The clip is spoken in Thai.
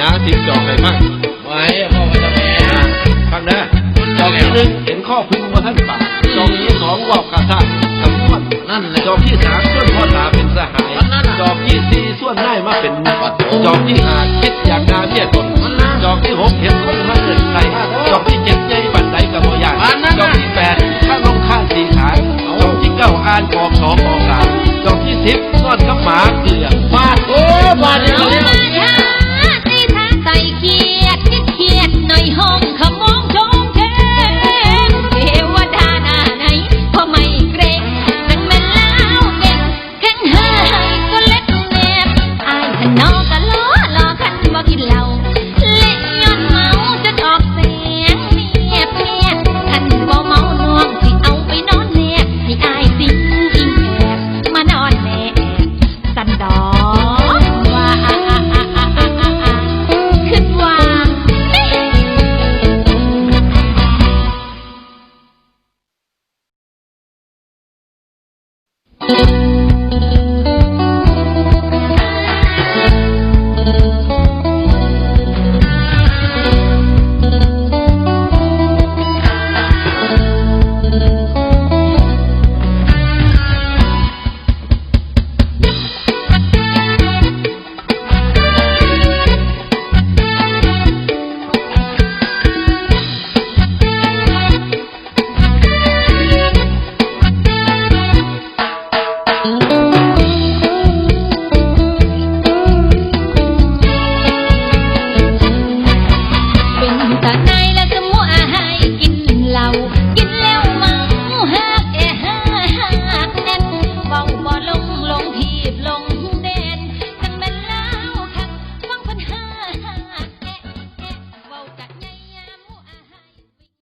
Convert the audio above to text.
นะทิมจอกไหนมั่งไว้พ่อไปจะแม่ฟังนะจอกที่หนึ่งเห็นข้อพุงว่าท่านป่าจอกที่สองวอกกาท่าทำข้อนั่นแหละจอกที่สามส่วนพ่อตาเป็นสหายจอกที่สี่ส่วนนายมาเป็นวัดจอกที่ห้าคิดอยากนาเมียตนจอกที่หกเห็นคนมาเกิดใครจอกที่เจ็ดใหญ่บันไดกับโมยานจอกที่แปดข้าต้องข้างสีขาจอกที่เก้าอ่านออกสอง